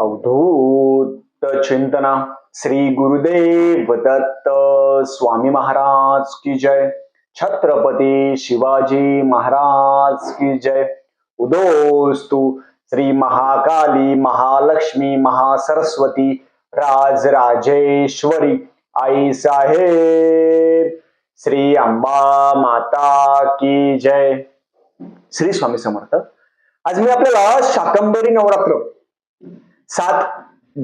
अवधूत चिंतना श्री गुरुदेव दत्त स्वामी महाराज की जय। छत्रपती शिवाजी महाराज की जय। उदोस्तु श्री महाकाली महालक्ष्मी महासरस्वती राजराजेश्वरी आई साहेब। श्री अंबा माता की जय। श्री स्वामी समर्थ। आज मी आपल्याला शाकंबरी नवरात्र सात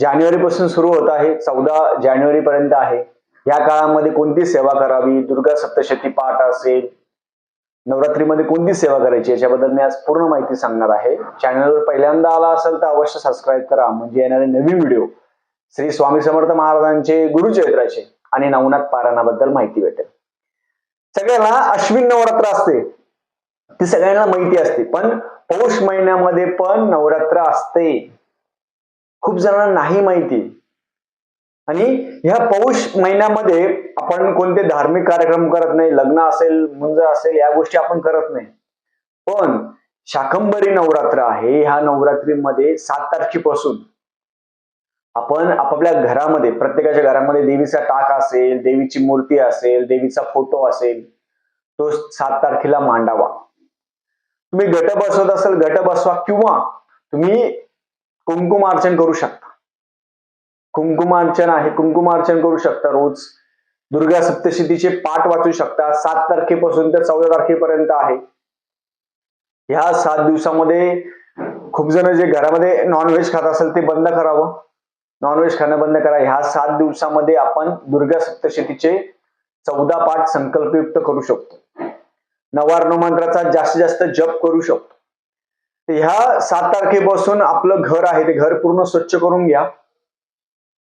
जानेवारी पासून सुरू होत आहे चौदा जानेवारी पर्यंत आहे. या काळामध्ये कोणती सेवा करावी? दुर्गा सप्तशती पाठ असेल नवरात्रीमध्ये कोणती सेवा करायची? याच्याबद्दल मी आज पूर्ण माहिती सांगणार आहे. चॅनलवर पहिल्यांदा आला असेल तर अवश्य सबस्क्राईब करा. म्हणजे येणारे नवीन व्हिडिओ श्री स्वामी समर्थ महाराजांचे गुरुचरित्राचे आणि नवनाथ पारायणाबद्दल माहिती भेटेल. सगळ्यांना अश्विन नवरात्र असते. ती सगळ्यांना माहिती असते. पण पौष महिन्यामध्ये पण नवरात्र असते. खूप जणांना नाही माहिती. आणि ह्या पौष महिन्यामध्ये आपण कोणते धार्मिक कार्यक्रम करत नाही लग्न असेल मुंज असेल या गोष्टी आपण करत नाही. पण शाकंबरी नवरात्र आहे ह्या नवरात्रीमध्ये सात तारखेपासून आपण आपापल्या घरामध्ये प्रत्येकाच्या घरामध्ये देवीचा टाक असेल देवीची मूर्ती असेल देवीचा फोटो असेल तो सात तारखेला मांडावा. तुम्ही घट बसवत असाल घट बसवा किंवा तुम्ही कुंकुमार्चन करू शकता. कुंकुमार्चन आहे कुंकुमार्चन करू शकता रोज. दुर्गा सप्तशतीचे पाठ वाचू शकता. सात तारखेपासून ते चौदा तारखेपर्यंत आहे. ह्या सात दिवसामध्ये खूप जण जे घरामध्ये नॉनव्हेज खात असेल ते बंद करावं. नॉनव्हेज खाणं बंद करा. ह्या सात दिवसामध्ये आपण दुर्गा सप्तशतीचे चौदा पाठ संकल्पयुक्त करू शकतो. नवार्ण मंत्राचा जास्तीत जास्त जप करू शकतो. ह्या सात तारखेपासून आपलं घर आहे ते घर पूर्ण स्वच्छ करून घ्या.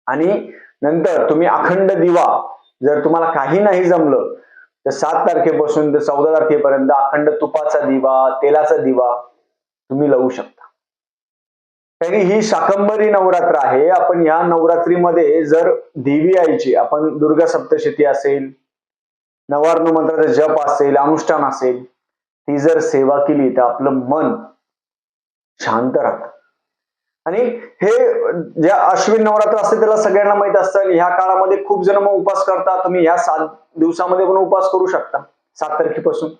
आणि नंतर तुम्ही अखंड दिवा जर तुम्हाला काही नाही जमलं तर सात तारखेपासून ते चौदा तारखेपर्यंत अखंड तुपाचा दिवा तेलाचा दिवा तुम्ही लावू शकता. कारण की ही शाकंबरी नवरात्र आहे. आपण या नवरात्रीमध्ये जर देवी आईची आपण दुर्गा सप्तशती असेल नवार्ण मंत्राचा जप असेल अनुष्ठान असेल ती जर सेवा केली तर आपलं मन शांत राहतात. आणि हे ज्या अश्विन नवरात्र असते त्याला सगळ्यांना माहीत असतं. ह्या काळामध्ये खूप जण मग उपास करतात. तुम्ही ह्या सात दिवसामध्ये पण उपास करू शकता. सात तारखेपासून.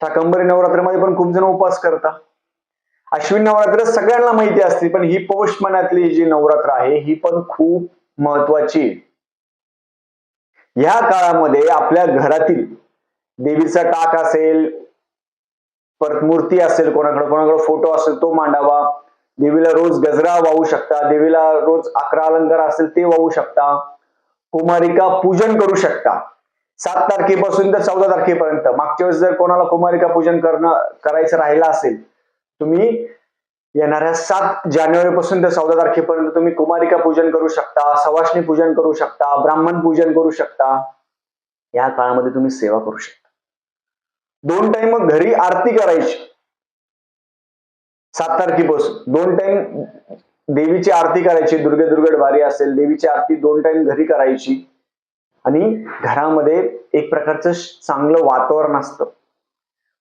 शाकंबरी नवरात्रामध्ये पण खूप जण उपास करता अश्विन नवरात्र सगळ्यांना माहिती असते पण ही पौष महिन्यातली जी नवरात्र आहे ही पण खूप महत्वाची ह्या काळामध्ये आपल्या घरातील देवीचा टाक असेल परत मूर्ती असेल कोणाकडे कोणाकडे फोटो असेल तो मांडावा. देवीला रोज गजरा वाहू शकता देवीला रोज अकरा अलंकार असेल ते वाहू शकता. कुमारिका पूजन करू शकता. सात तारखेपासून तर चौदा तारखेपर्यंत. मागच्या वेळेस जर कोणाला कुमारिका पूजन करणं करायचं राहिलं असेल तुम्ही येणाऱ्या सात जानेवारी पासून तर चौदा तारखेपर्यंत तुम्ही कुमारिका पूजन करू शकता सवाष्णी पूजन करू शकता ब्राह्मण पूजन करू शकता. या काळामध्ये तुम्ही सेवा करू शकता. दोन टाइम घरी आरती करायची. सात तारखेपासून. दोन टाइम देवीची आरती करायची. दुर्गे दुर्गड भारी असेल देवीची आरती दोन टाइम घरी करायची. आणि घरामध्ये एक प्रकारचं चांगलं वातावरण असतं.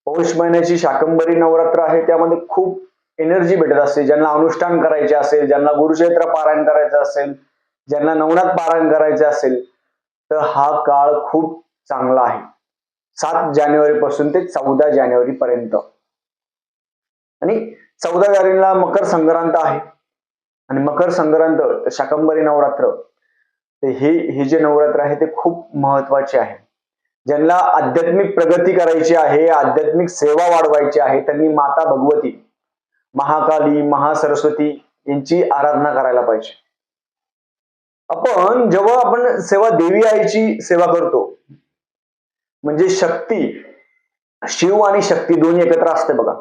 पौष महिन्याची शाकंबरी नवरात्र आहे त्यामध्ये खूप एनर्जी भेटत असते. ज्यांना अनुष्ठान करायचे असेल ज्यांना गुरुक्षेत्र पारायण करायचं असेल ज्यांना नवनाथ पारायण करायचे असेल तर हा काळ खूप चांगला आहे. सात जानेवारी पासून ते चौदा जानेवारी पर्यंत आणि चौदा जानेवारीला मकर संक्रांत आहे. आणि मकर संक्रांत शाकंबरी नवरात्र हे हे जे नवरात्र आहे ते खूप महत्त्वाचे आहे. ज्यांना आध्यात्मिक प्रगती करायची आहे आध्यात्मिक सेवा वाढवायची आहे त्यांनी माता भगवती महाकाली महासरस्वती यांची आराधना करायला पाहिजे. आपण जेव्हा आपण सेवा देवी आईची सेवा करतो म्हणजे शक्ती शिव आणि शक्ती दोन्ही एकत्र असते बघा.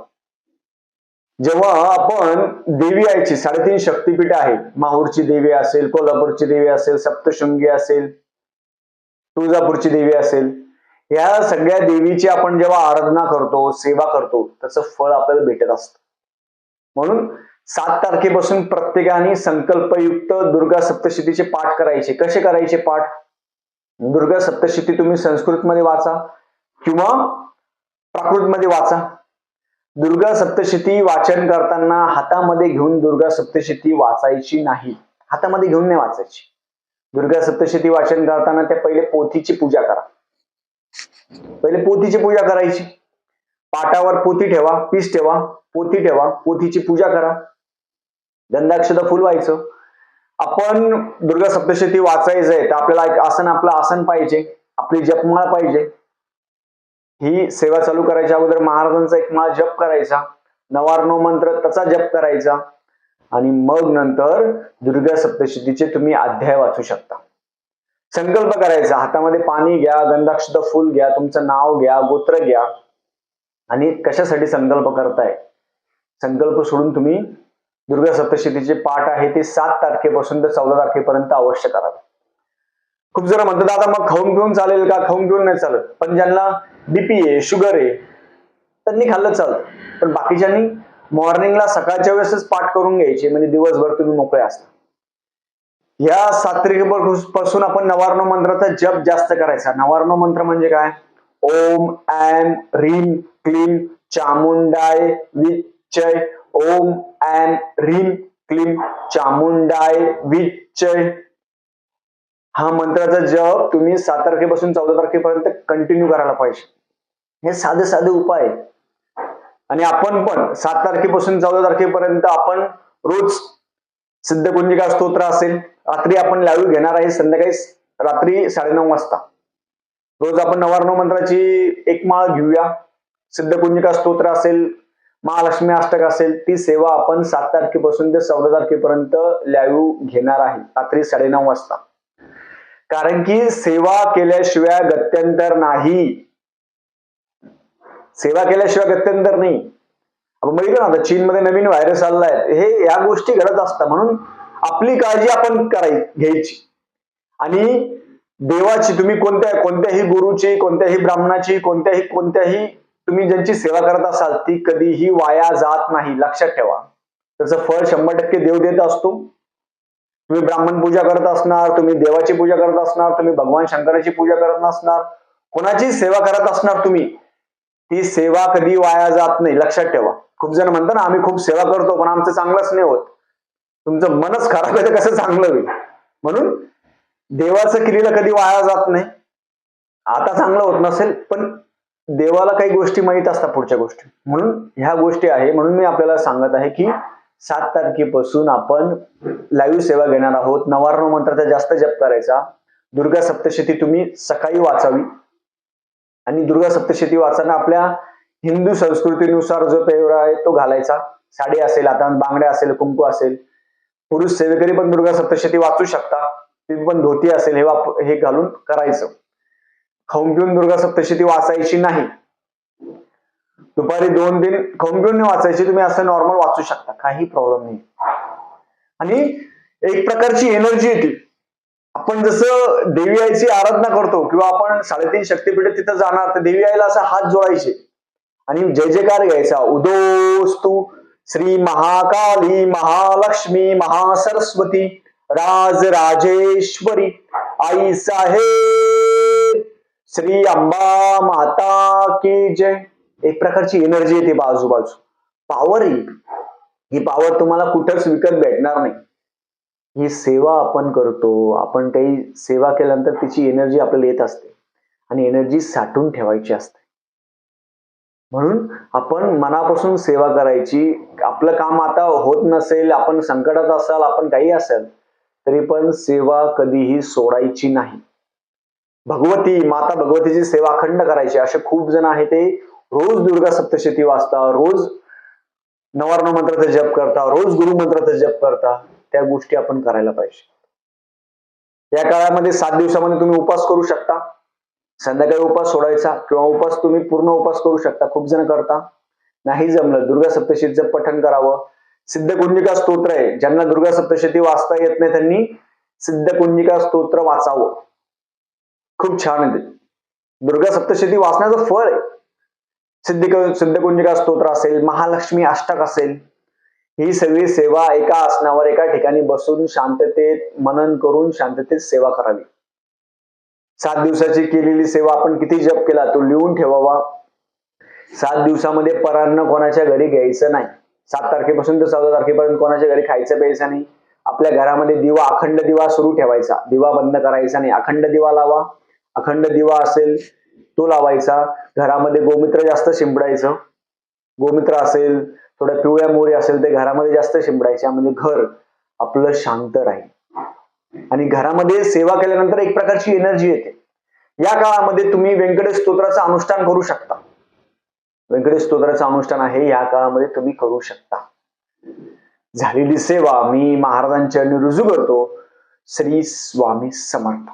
जेव्हा आपण देवी आईची साडेतीन शक्तीपीठ आहे माहूरची देवी असेल कोल्हापूरची देवी असेल सप्तशृंगी असेल तुळजापूरची देवी असेल या सगळ्या देवीची आपण जेव्हा आराधना करतो सेवा करतो त्याचं फळ आपल्याला भेटत असतं. म्हणून सात तारखेपासून प्रत्येकाने संकल्पयुक्त दुर्गा सप्तशतीचे पाठ करायचे. कसे करायचे पाठ? दुर्गा सप्तशती तुम्ही संस्कृतमध्ये वाचा किंवा प्राकृतमध्ये वाचा. दुर्गा सप्तशती वाचन करताना हातामध्ये घेऊन दुर्गा सप्तशती वाचायची नाही. हातामध्ये घेऊन नाही वाचायची. दुर्गा सप्तशती वाचन करताना त्या पहिले पोथीची पूजा करा. पहिले पोथीची पूजा करायची. पाटावर पोथी ठेवा पीस ठेवा पोथी ठेवा पोथीची पूजा करा. गंधाक्षता फुल व्हायचं आपण दुर्गा सप्तशती वाचायचंय तर आपल्याला एक आसन आपलं आसन पाहिजे आपली जपमाळ पाहिजे. ही सेवा चालू करायच्या अगोदर महाराजांचा एक माळ जप करायचा नवार्णव मंत्र त्याचा जप करायचा आणि मग नंतर दुर्गा सप्तशतीचे तुम्ही अध्याय वाचू शकता. संकल्प करायचा हातामध्ये पाणी घ्या गंधाक्षत फुल घ्या तुमचं नाव घ्या गोत्र घ्या आणि कशासाठी संकल्प करताय? संकल्प सोडून तुम्ही दुर्गा सप्तशतीचे पाठ आहे ते सात तारखेपासून तर चौदा तारखेपर्यंत अवश्य करावे. खूप जरा म्हणतात आता मग खाऊन पिऊन चालेल का? खाऊन पिऊन नाही चालत. पण ज्यांना बीपी आहे शुगर आहे त्यांनी खाल्लं चालतं. पण बाकीच्यांनी मॉर्निंगला सकाळच्या वेळेसच पाठ करून घ्यायचे म्हणजे दिवसभर तुम्ही मोकळे असता. या सात पासून आपण नवार्ण मंत्राचा जप जास्त करायचा. नवार्ण मंत्र म्हणजे काय? ओम ऐम रीम क्लीम चामुंडाय विचय ओम ऐम ह्रीम क्लीम चामुंडाय विचय हा मंत्राचा जप तुम्ही सात तारखेपासून चौदा तारखेपर्यंत कंटिन्यू करायला पाहिजे. हे साधे साधे उपाय. आणि आपण पण सात तारखेपासून चौदा तारखेपर्यंत आपण रोज सिद्धकुंजिका स्तोत्र असेल रात्री आपण लाईव्ह घेणार आहे संध्याकाळी रात्री साडेनऊ वाजता. रोज आपण नवार्णव मंत्राची एक माळ घेऊया. सिद्धकुंजिका स्तोत्र असेल महालक्ष्मी अष्टक असेल ती सेवा आपण सात तारखेपासून ते चौदा तारखेपर्यंत लाईव्ह घेणार आहे. रात्री साडेनऊ वाजता. कारण की सेवा केल्याशिवाय गत्यंतर नाही. सेवा केल्याशिवाय गत्यंतर नाही. आपण बघितलं ना आता चीनमध्ये नवीन व्हायरस आलाय. हे या गोष्टी घडत असतात. म्हणून आपली काळजी आपण करायची घ्यायची. आणि देवाची तुम्ही कोणत्या कोणत्याही गुरुची कोणत्याही ब्राह्मणाची कोणत्याही कोणत्याही तुम्ही ज्यांची सेवा करत असाल ती कधीही वाया जात नाही. लक्षात ठेवा. त्याचं फळ शंभर टक्के देव देत असतो. तुम्ही ब्राह्मण पूजा करत असणार तुम्ही देवाची पूजा करत असणार तुम्ही भगवान शंकराची पूजा करत नसणार कोणाची सेवा करत असणार तुम्ही ती सेवा कधी वाया जात नाही. लक्षात ठेवा. खूप जण म्हणतात ना आम्ही खूप सेवा करतो पण आमचं चांगलंच नाही होत. तुमचं मनच खराब आहे तर कसं चांगलं होईल? म्हणून देवाचं केलेलं कधी वाया जात नाही. आता चांगलं होत नसेल पण देवाला काही गोष्टी माहीत असतात पुढच्या गोष्टी. म्हणून ह्या गोष्टी आहे. म्हणून मी आपल्याला सांगत आहे की सात तारखेपासून आपण लाईव्ह सेवा घेणार आहोत. नवारण मंत्राचा जास्त जप करायचा. दुर्गा सप्तशती तुम्ही सकाळी वाचावी. आणि दुर्गा सप्तशती वाचताना आपल्या हिंदू संस्कृतीनुसार जो पेहरा आहे तो घालायचा. साडी असेल आता बांगड्या असेल कुंकू असेल. पुरुष सेवेकरी पण दुर्गा सप्तशती वाचू शकता. ती पण धोती असेल हे वाप हे घालून करायचं. खाऊन पिऊन दुर्गा सप्तशती वाचायची नाही. दुपारी दोन दिन खाऊन पिऊन वाचायची तुम्ही असं नॉर्मल वाचू शकता. काही प्रॉब्लेम नाही. आणि एक प्रकारची एनर्जी येते. आपण जसं देवी आईची आराधना करतो किंवा आपण साडेतीन शक्तीपीठ तिथं जाणार तर देवी आईला असा हात जोडायचे. आणि जय जयकार घ्यायचा उदोस्तू श्री महाकाली महालक्ष्मी महासरस्वती राज राजेश्वरी आई साहेब श्री अंबा माता की जय. एक प्रकारची एनर्जी येते बाजूबाजू. पॉवर येईल ही पॉवर तुम्हाला कुठंच विकत भेटणार नाही. ही सेवा आपण करतो. आपण काही सेवा केल्यानंतर तिची एनर्जी आपल्याला येत असते. आणि एनर्जी साठवून ठेवायची असते. म्हणून आपण मनापासून सेवा करायची. आपलं काम आता होत नसेल आपण संकटात असाल आपण काही असेल तरी पण सेवा कधीही सोडायची नाही. भगवती माता भगवतीची सेवा अखंड करायची. असे खूप जण आहे ते रोज दुर्गा सप्तशती वाचता रोज नवर्ण मंत्राचा जप करता रोज गुरु मंत्राचा जप करता त्या गोष्टी आपण करायला पाहिजे. या काळामध्ये सात दिवसामध्ये तुम्ही उपास करू शकता. संध्याकाळी उपास सोडायचा किंवा उपास तुम्ही पूर्ण उपास करू शकता. खूप जण करता नाही जमलं दुर्गा सप्तशतीचं पठण करावं. सिद्धकुंजिका स्तोत्र आहे. ज्यांना दुर्गा सप्तशती वाचता येत नाही त्यांनी सिद्धकुंजिका स्तोत्र वाचावं. खूप छान आहे दुर्गा सप्तशती वाचण्याचं फळ आहे. सिद्ध सिद्धकुंजिका स्तोत्र असेल महालक्ष्मी अष्टक असेल ही सगळी सेवा एका आसनावर एका ठिकाणी बसून शांततेत मनन करून शांततेत सेवा करावी. सात दिवसाची केलेली सेवा आपण किती जप केला तो लिहून ठेवावा. सात दिवसामध्ये परान्न कोणाच्या घरी घ्यायचं नाही. सात तारखेपासून तर चौदा तारखेपर्यंत कोणाच्या घरी खायचं प्यायचं नाही. आपल्या घरामध्ये दिवा अखंड दिवा सुरू ठेवायचा. दिवा बंद करायचा नाही. अखंड दिवा लावा. अखंड दिवा असेल तो लावायचा. घरामध्ये गोमित्र जास्त शिंपडायचं. गोमित्र असेल थोड्या पिवळ्या मोरी असेल ते घरामध्ये जास्त शिंपडायच्या. म्हणजे घर आपलं शांत राहील. आणि घरामध्ये सेवा केल्यानंतर एक प्रकारची एनर्जी येते. या काळामध्ये तुम्ही व्यंकटेश स्तोत्राचं अनुष्ठान करू शकता. व्यंकटेश स्तोत्राचं अनुष्ठान आहे या काळामध्ये तुम्ही करू शकता. झालेली सेवा मी महाराजांच्या रुजू करतो. श्री स्वामी समर्थ.